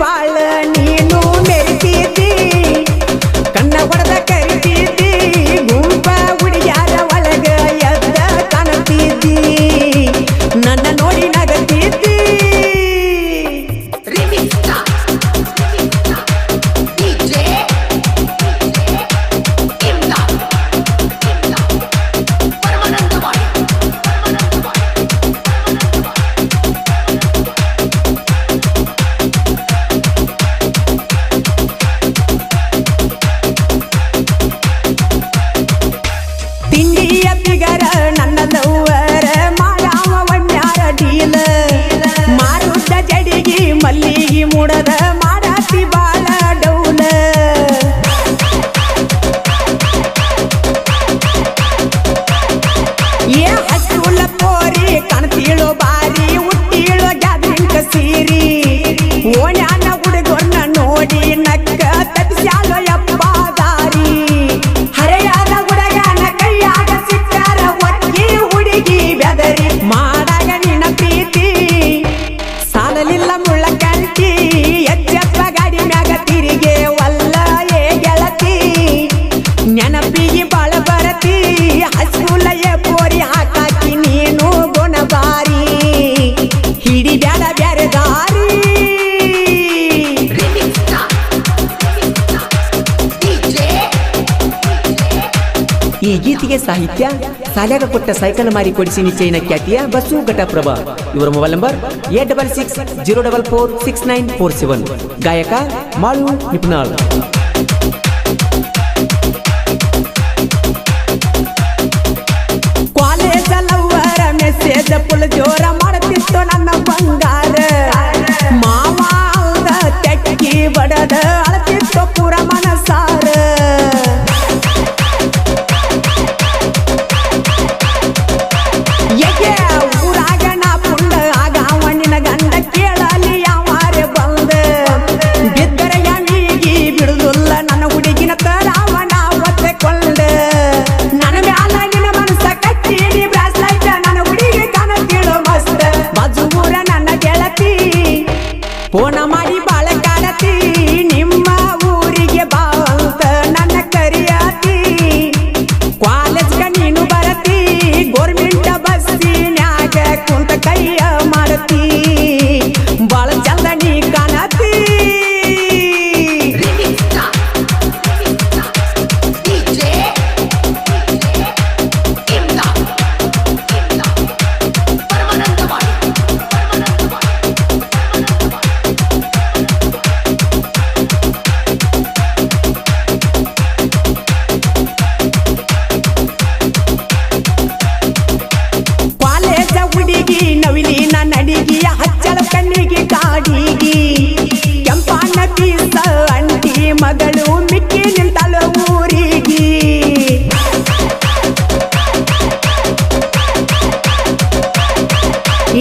Balanna el amor. ಈ ಗೀತಿಗೆ ಸಾಹಿತ್ಯ ಸಾಲ್ಯಾಗ ಕೊಟ್ಟ ಸೈಕಲ್ ಮಾರಿ ಕೊಡಿಸಿ ನಿಶ್ಚಯನ ಖ್ಯಾತಿಯ ಬಸ್ಸು ಘಟಪ್ರಭ ಇವರ mobile number eight double six zero double four six nine four seven ಗಾಯಕ ಮಾಳು ನಿಪ್ನಾಳ್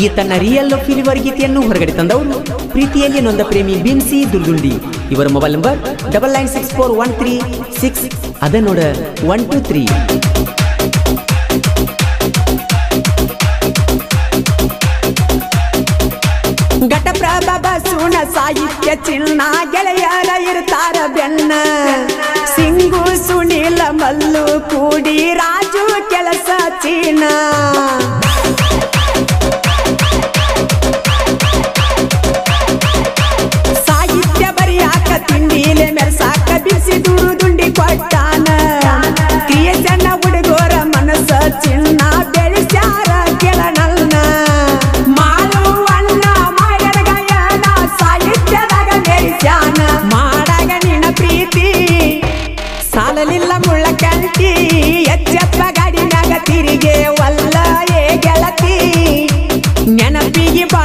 ಈ ರಿಯಲ್ ಲವ್ ಫಿಲಿವರ್ ಗೀತೆಯನ್ನು ಹೊರಗಡೆ ತಂದವರು ಪ್ರೀತಿಯಲ್ಲಿ ನೊಂದ ಪ್ರೇಮಿ ಬಿನ್ಸಿ ದುರ್ಗುಂಡಿ ಇವರ mobile number double nine six four one three six ಅದನ್ನೋಡ one two three Ghataprabha ಸುಣ ಸಾಹಿತ್ಯ ಚಿನ್ನ ಗೆಳೆಯರ ಇರ್ತಾರ ಬೆನ್ನ ಸಿಂಗು ಸುನಿಲ ಮಲ್ಲು ಕೂಡಿ ರಾಜು ಕೆಲಸ ಚೀನಾ ಚಿನ್ನ ಬೆಳೆಸ್ಯಾರ ಕೆಲ ನನ್ನ ಮಾಲುವನ್ನ ಮಗನ ಸಾಹಿತ್ಯದಾಗ ಬೆಳೆಸ್ಯಾನ ಮಾಡಾಗ ನಿನ್ನ ಪ್ರೀತಿ ಸಾಲಲಿಲ್ಲ ಮುಳ್ಳ ಕಂಟಿ ಎಚ್ಚಪ್ಪ ಗಾಡಿನಾಗ ತಿರಿಗೆ ವಲ್ಲ ಏ ಗೆಳತಿ ನೆನಪಿಗೆ